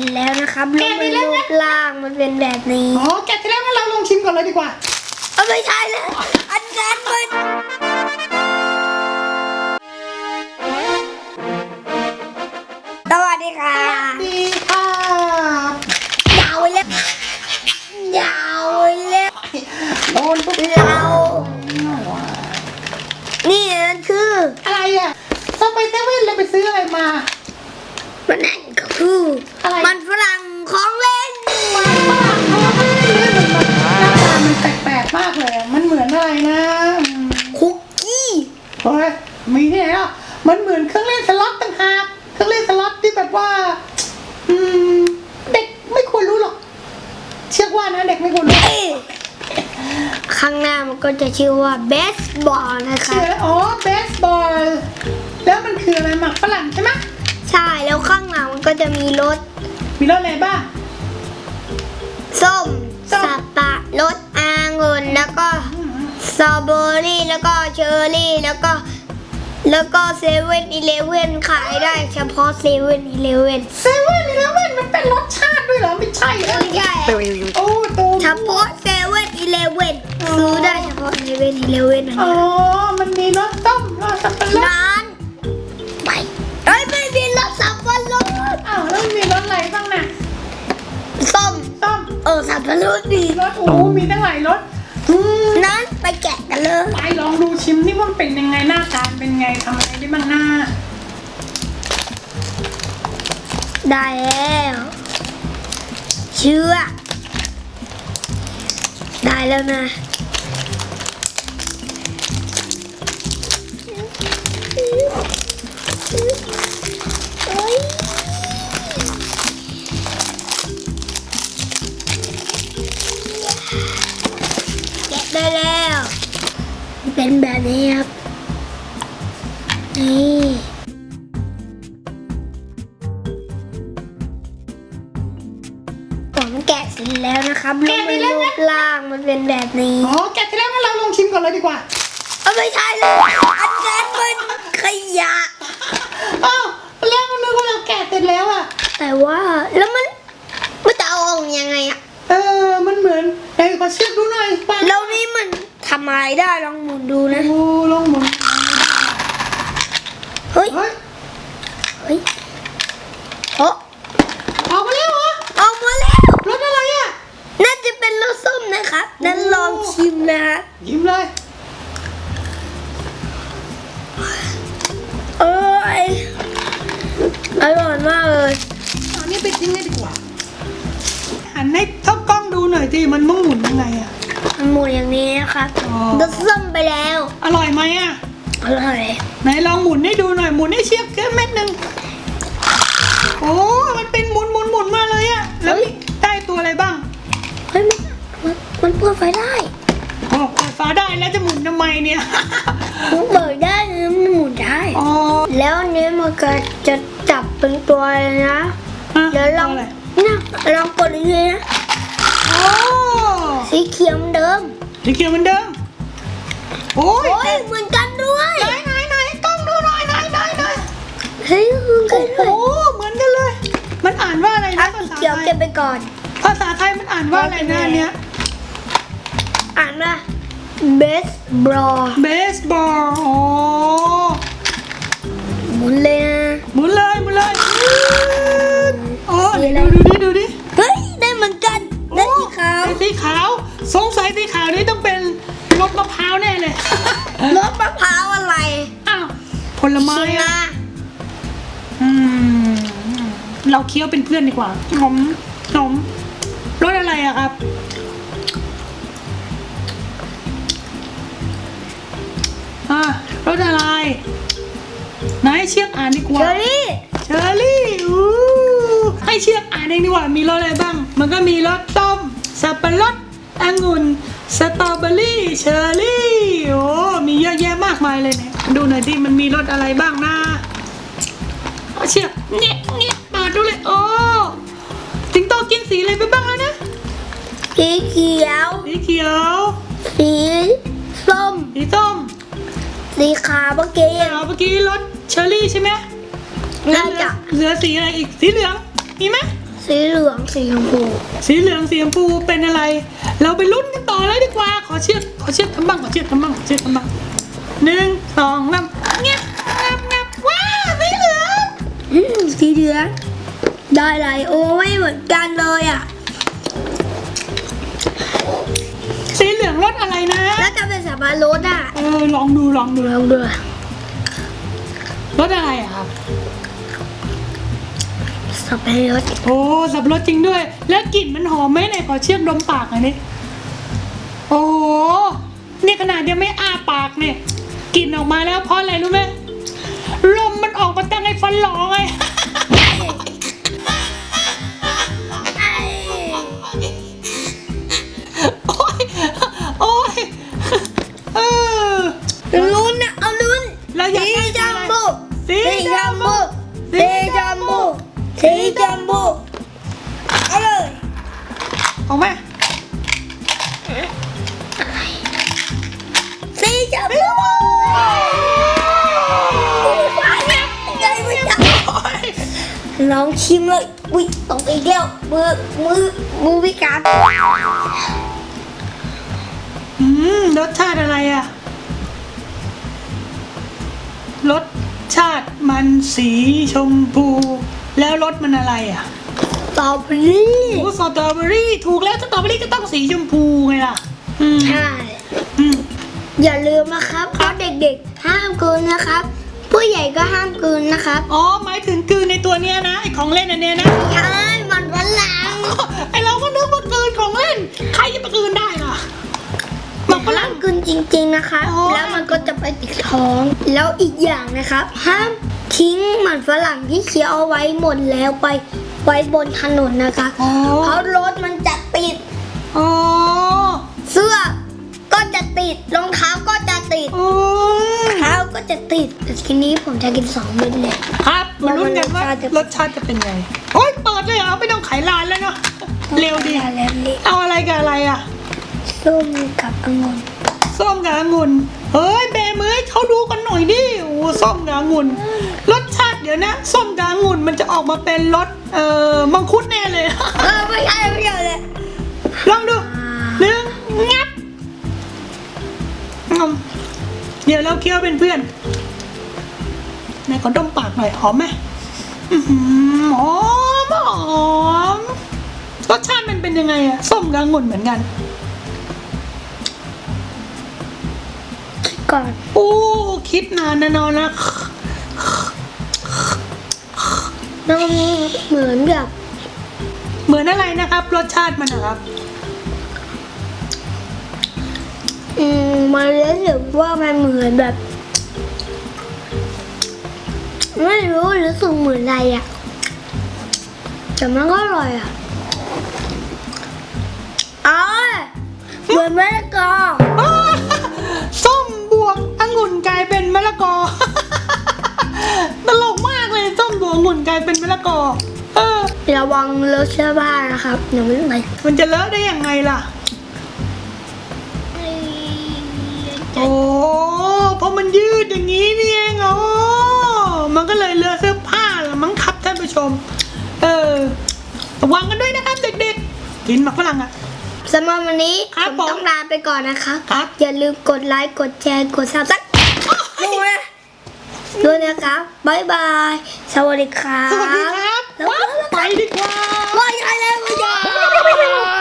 ร็จแล้วนะครับแล้วมันรูปร่างมันเป็นแบบนี้ อ๋อ แกะที่แล้วงั้นเราลองชิมก่อนเลยดีกว่า เอาไม่ใช่เลยอันนั้นมัน ข้างหน้ามันก็จะชื่อว่าเบสบอลนะครัเชื่บออ๋อเบสบอล แล้วมันคืออะไรหมักฝรั่งใช่ไหมใช่แล้วข้างหลังมันก็จะมีรถมีรสอะไรบ้าง ส้มส้ม สับปะรดอางุ่นแล้วก็สตรอเบอรี่แล้วก็เชอร์รี่แล้วก็ แล้วก็เซเว่นอีเลเว่นขายได้เฉพาะเซเว่นอีเลเว่นเซเว่นอีเลเว่นมันเป็นรสชาติด้วยเหรอ ไม่ใช่เหรอไม่ใช่ โอ้ตูมเฉพาะเซเว่น อีเลเว่นซื้อได้เฉพาะเซเว่นอีเลเว่นอันอ๋อนี้มันมีรสต้มรสสับปะรดร้านไปเอ้ยไม่มีรสสับปะรดอ้าวแล้วมันมีรสอะไรบ้างน่ะส้มต้มเออสับปะรดดีรสโอ้มีตั้งหลายรสอืมนั้นไปแกะกันเลยไปลองดูชิมนี่ว่ามันเป็นยังไงหน้าตาเป็นไงทำอะไรได้บ้างหน้า ได้แล้วเชื่อ ได้แล้วนะแกะได้แล้ว เป็นแบบนี้ครับ นี่ แกะเสร็จแล้วนะครับแล้วมันรูปร่างมันเป็นแบบนี้อ๋อแกะที่แล้วงั้นเราลองชิมก่อนเลยดีกว่าเอาไม่ใช่เลยอันนั้นมันขยะ อ้าวแล้วมันนึกว่าเราแกะเสร็จแล้วอะ แต่ว่าแล้วมันมันจะเอาออกยังไงอะเออ มันเหมือนไหนขอเชือกดูหน่อยป้าแล้วนี่มันทำอะไรได้ลองหมุนดูนะ โอ้ลองหมุนเฮ้ย เฮ้ย เฮ้ยโอ้ ออกมาแล้วเหรอ ออกมาแล้ว รสอะไรอะ น่าจะเป็นรสส้มนะครับนั้นลอง ชิมนะครับยิ้มเลยเอ้ยอร่อยมากเลยอันนี้ไปทิ้งเลยดีกว่าหันให้เท่ากล้องดูหน่อยที่มันต้องหมุนยังไงอะมันหมุนอย่างนี้นะครับอ๋อรสส้มไปแล้วอร่อยไหมอะอร่อยไหนลองหมุนให้ดูหน่อยหมุนให้เชียบแค่เม็ดหนึ่งโอ้มันเป็นหมุนหมุนหมุนมาเลยอะแล้วมีได้ตัวอะไรบ้างเฮ้ยมันมันมันเปิดไฟได้โอ้เปิด ฟ้าได้แล้วจะหมุนทำไมเนี่ย มันเปิดได้นะมันหมุนได้ อ๋อแล้วอันนี้มันก็จะจับเป็นตัวเลยนะ ฮะเดี๋ยวลองตัวอะไรนะลองกดอีกทีนะโอ้สีเขียวเหมือนเดิมสีเขียวเหมือนเดิม โอ้ยโอ้ยเหมือนกันด้วยไหนไหนไหนกล้องดูหน่อยไหนไหนไหนเฮ้ยเหมือนกัโอ้นโหด้วยเหมือนกันเลย มันอ่านว่าอะไรเอานะภาสีษาเขียวไทเก็ยบไปก่อน ภาษาไทยมันอ่านว่าอะไรนะอันเนี้ย อ่านว่า เบสบอลเบสบอลอ๋อหมุนเลยนะ หมุนเลยหมุนเลยโอ้สีไหนอะไรดูดูดิดูดิเฮ้ย ได้เหมือนกัน ได้สีขาวเป็นสีขาว สงสัยสีขาวนี่ต้องเป็นรสมะพร้าวแน่เลยรสมะพร้าวอะไร อ้าวผลไม้ชิมอะนะอืม เราเคี้ยวเป็นเพื่อนดีกว่าหอมหอมรสอะไรอะครับ อะรสอะไรไหนายเชือกอ่านดีกเชว่าอรี่เชอร์รี่อู้ให้เชือกอ่านเองดีกว่า มีรสอะไรบ้าง มันก็มีรสต้ม สับปะรดองุ่น สตรอเบอรี่ เชอร์รี่ โอ้ มีเยอะแยะมากมายเลยเนี่ย ดูหน่อยดิ มันมีรสอะไรบ้างนะเอาเชือกเนี่ยเนี่ยเปิดดูเลย โอ้สิงโตกินสีอะไรไปบ้างแล้วนะ สีเขียว สีเขียว สีส้ม สีส้ม สีขาวเมื่อกี้ขาวเมื่อกี้รสเชอร์รี่ใช่ไหมน่าจะ เหลือสีอะไรอีกสีเหลืองมีไหมสีเหลืองสีชมพูสีเหลืองสีชมพูเป็นอะไร เราไปลุ้นกันต่อเลยดีกว่า ขอเชือกขอเชือกทำบ้างขอเชือกทำบ้างขอเชือกทำบ้างหนึ่งสองสามเงียบงับงับว้าวสีเหลืองอืมสีเหลืองได้ไรโอ้ไม่เหมือนกันเลยอะสีเหลืองรสอะไรนะ แล้ว จะเป็นสับปะรดอะ เออลองดูลองดูลองดูรสอะไรอะครับ สับปะรดโอ้สับปะรดจริงด้วย แล้วกลิ่นมันหอมไหมไหนขอเชือกดมปากหน่อยนี่โอ้โหนี่ขนาดยังไม่อ้าปากเนี่ยกลิ่นออกมาแล้วเพราะอะไรรู้ไหมลมมันออกมาตั้งไอ้ฟันหลอไง จัมโบ้สีจัมโบ้สีจัมโบ้เอาเลยออกมาสีจัมโบ้ลองชิมเลยอุ้ยตกอีกแล้วมือมือมือพิการอืมรสชาติอะไรอะรส ชาติมันสีชมพู แล้วรสมันอะไรอะสตรอเบอรี่โอ้สตรอเบอรี่ถูกแล้วสตรอเบอรี่ก็ต้องสีชมพูไงล่ะอืมใช่ อืม อย่าลืมนะครับเพราะเด็กๆ ห้ามกลืนนะครับ ผู้ใหญ่ก็ห้ามกลืนนะครับ อ๋อหมายถึงกลืนในตัวเนี้ยนะไอของเล่นอันเนี้ยนะ ใช่มันฝรั่งไอเราก็นึกว่ากลืนของเล่น ใครจะไปกลืนได้ ล่ะหมักฝห้ารั่งมกลืนจริง ๆนะคะอ๋อแล้วมันก็จะไปติดท้อง แล้วอีกอย่างนะครับห้ามทิ้งมันฝรั่งที่เคี้ยวเอาไว้หมดแล้วไปไว้บนถนนนะคะอ๋อเพราะรถมันจะติดอ๋อเสื้อก็จะติดรองเท้าก็จะติดอ๋อเท้าก็จะติดแต่ทีนี้ผมจะกินสองเม็ดเลยครับมาลุ้นกันว่าแล้วมันรสชาติจะเป็นไงโอ้ยเปิดเลยเหรอไม่ต้องขายร้านแล้วเนาะเร็วดีแล้วนี่เอาอะไรกับอะไรอะ ส้มกับองุ่นส้มกับองุ่นเฮ้ยแบมือให้เขาดูกันหน่อยดิโอ้ส้มกับองุ่นรสชาติเดี๋ยวนะส้มกับองุ่นมันจะออกมาเป็นรสเอ่อมังคุดแน่เลยเออไม่ใช่ไม่ใช่เลยลองดูหนึ่งงับงมเดี๋ยวเราเคี้ยวเป็นเพื่อนไหนขอดมปากหน่อยหอมไหมอื้อหือหอมหอมรสชาติมันเป็นยังไงอะส้มกับองุ่นเหมือนกัน ก่อน โอ้คิดนานนะนอนนะน้องเหมือนกับเหมือนอะไรนะครับ รสชาติมันนะครับ อืมมันรู้สึกว่ามันเหมือนแบบ ไม่รู้รู้สึกเหมือนอะไรอะแต่มันก็อร่อยอะอ๋อเหมือนมะละกอ มะละกอ ตลกมากเลยส้มบวกองุ่นกลายเป็นมะละกอ เออ ระวังเลอะเสื้อผ้านะครับเดี๋ยวมันไหลมันจะเลอะได้ยังไงล่ะ โอ้เพราะมันยืดอย่างนี้นี่เองอ๋อมันก็เลยเลอะเสื้อผ้าละมั้งครับท่านผู้ชม เออระวังกันด้วยนะครับ เด็กๆ กินหมักฝรั่งอะสำหรับวันนี้ครับผมผมต้องลาไปก่อนนะคะครับ อย่าลืมกดไลค์ กดแชร์ กดซับสไค รู้ไหมด้วยนะครับบายบาย สวัสดีครับ สวัสดีครับ แล้วไปดีกว่า ไปใหญ่เลยไปใหญ่